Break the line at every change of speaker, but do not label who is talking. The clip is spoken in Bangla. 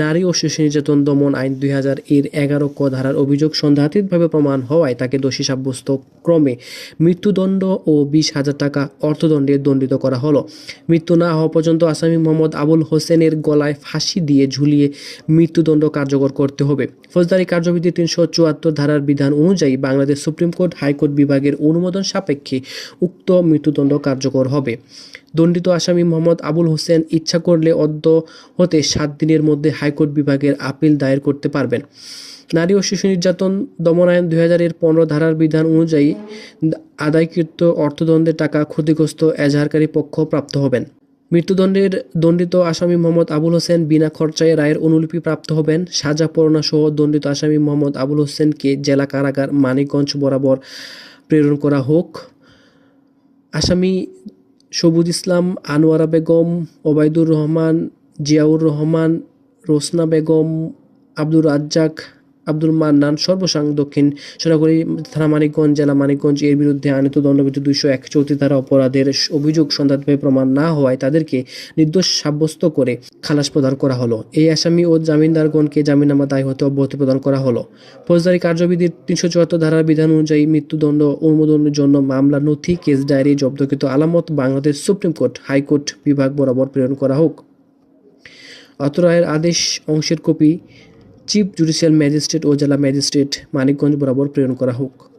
নারী ও শিশু নির্যাতন দমন আইন দুই হাজার এর এগারো ক ধারার অভিযোগ সন্দেহাতীতভাবে প্রমাণ হওয়ায় তাকে দোষী সাব্যস্ত ক্রমে মৃত্যুদণ্ড ও বিশ হাজার টাকা অর্থদণ্ডে দণ্ডিত করা হলো। মৃত্যু না হওয়া পর্যন্ত আসামি মোহাম্মদ আবুল হোসেনের গলায় ফাঁসি দিয়ে ঝুলিয়ে মৃত্যুদণ্ড কার্যকর করতে হবে। ফৌজদারি কার্যবিধি তিনশো চুয়াত্তর ধারার বিধান অনুযায়ী বাংলাদেশ সুপ্রিম কোর্ট হাইকোর্ট বিভাগের অনুমোদন সাপেক্ষে উক্ত মৃত্যুদণ্ড কার্যকর হবে। দণ্ডিত আসামি মোহাম্মদ আবুল হোসেন ইচ্ছা করলে অদ্য হতে সাত দিনের মধ্যে হাইকোর্ট বিভাগের আপিল দায়ের করতে পারবেন। নারী ও শিশু নির্যাতন দমন আইন দুই হাজারের পনেরো ধারার বিধান অনুযায়ী আদায়কৃত অর্থদণ্ডের টাকা ক্ষতিগ্রস্ত এজাহারকারী পক্ষ প্রাপ্ত হবেন। মৃত্যুদণ্ডের দণ্ডিত আসামি মোহাম্মদ আবুল হোসেন বিনা খরচায় রায়ের অনুলিপি প্রাপ্ত হবেন। সাজা পরোনা সহ দণ্ডিত আসামি মোহাম্মদ আবুল হোসেনকে জেলা কারাগার মানিকগঞ্জ বরাবর প্রেরণ করা হোক। আসামি সবুজ ইসলাম, আনোয়ারা বেগম, ওবায়দুর রহমান, জিয়াউর রহমান রোসনা বেগম, আব্দুর রাজ্জাক আব্দুল মান্নান, সর্বসাং দক্ষিণ সোনাগুড়ি থানা মানিকগঞ্জ, জেলা মানিকগঞ্জ এর বিরুদ্ধে আনিত দণ্ডবিধি দুইশো এক চৌত্রিশ ধারা অপরাধের অভিযোগ সন্ধানভাবে প্রমাণ না হওয়ায় তাদেরকে নির্দোষ সাব্যস্ত করে খালাস প্রদান করা হলো। এই আসামি ও জামিনদারগণকে জামিনামা দায় হতে অব্যাহতি প্রদান করা হলো। ফৌজদারি কার্যবিধির তিনশো চুয়াত্তর ধারার বিধান অনুযায়ী মৃত্যুদণ্ড অনুমোদনের জন্য মামলা, নথি, কেস ডায়েরি জব্দকৃত আলামত বাংলাদেশ সুপ্রিম কোর্ট হাইকোর্ট বিভাগ বরাবর প্রেরণ করা হোক। অত্র রায়ের আদেশ অংশের কপি চিফ জুডিশিয়াল ম্যাজিস্ট্রেট ও জেলা ম্যাজিস্ট্রেট মানিকগঞ্জ বরাবর প্রেরণ করা হোক।